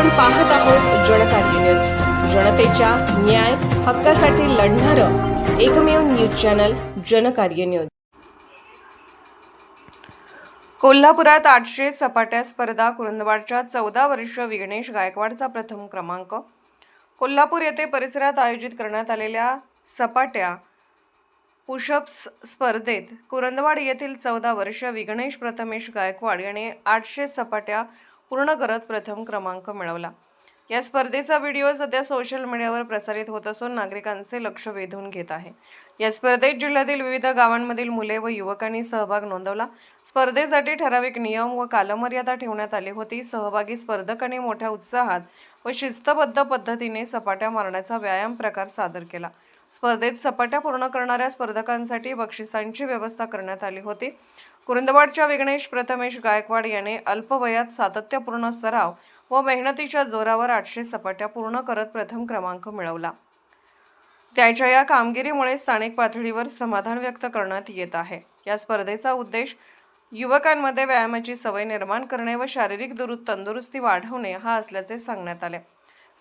आपण पाहत आहोत जनकार्य न्यूज जनतेच्या न्याय हक्कासाठी लढणारं एकमेव न्यूज चॅनल जनकार्य न्यूज कोल्हापुरात आठशे सपाट्या स्पर्धा कुरुंदवाडच्या चौदा वर्ष विघ्नेश गायकवाडचा प्रथम क्रमांक. कोल्हापूर येथे परिसरात आयोजित करण्यात आलेल्या सपाट्या पुशअप्स स्पर्धेत कुरंदवाड येथील चौदा वर्ष विघ्नेश प्रथमेश गायकवाड याने आठशे सपाट्या पूर्ण करत प्रथम क्रमांक मिळवला. या स्पर्धेचा व्हिडिओ सध्या सोशल मीडियावर प्रसारित होत असून नागरिकांचे लक्ष वेधून घेत आहे. या स्पर्धेत जिल्ह्यातील विविध गावांमधील मुले व युवकांनी सहभाग नोंदवला. स्पर्धेसाठी ठराविक नियम व कालमर्यादा ठेवण्यात आली होती. सहभागी स्पर्धकांनी मोठ्या उत्साहात व शिस्तबद्ध पद्धतीने सपाट्या मारण्याचा व्यायाम प्रकार सादर केला. स्पर्धेत सपाट्या पूर्ण करणाऱ्या स्पर्धकांसाठी बक्षिसांची व्यवस्था करण्यात आली होती. कुरुंदवाडच्या विघ्नेश प्रथमेश गायकवाड याने अल्पवयात सातत्यपूर्ण सराव व मेहनतीच्या जोरावर आठशे सपाट्या पूर्ण करत प्रथम क्रमांक मिळवला. त्याच्या या कामगिरीमुळे स्थानिक पातळीवर समाधान व्यक्त करण्यात येत आहे. या स्पर्धेचा उद्देश युवकांमध्ये व्यायामाची सवय निर्माण करणे व शारीरिक दुरु तंदुरुस्ती वाढवणे हा असल्याचे सांगण्यात आले.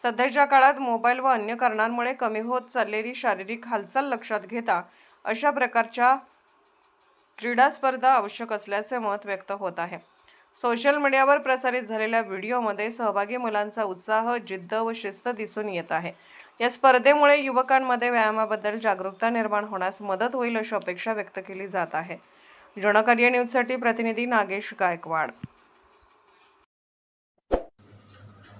सध्याच्या काळात मोबाईल व अन्य कारणांमुळे कमी होत चाललेली शारीरिक हालचाल लक्षात घेता अशा प्रकारच्या क्रीडा स्पर्धा आवश्यक असल्याचे मत व्यक्त होत आहे. सोशल मीडियावर प्रसारित झालेल्या व्हिडिओमध्ये सहभागी मुलांचा उत्साह जिद्द व शिस्त दिसून येत आहे. या स्पर्धेमुळे युवकांमध्ये व्यायामाबद्दल जागरूकता निर्माण होण्यास मदत होईल अशी अपेक्षा व्यक्त केली जात आहे. जनकार्य न्यूजसाठी प्रतिनिधी नागेश गायकवाड.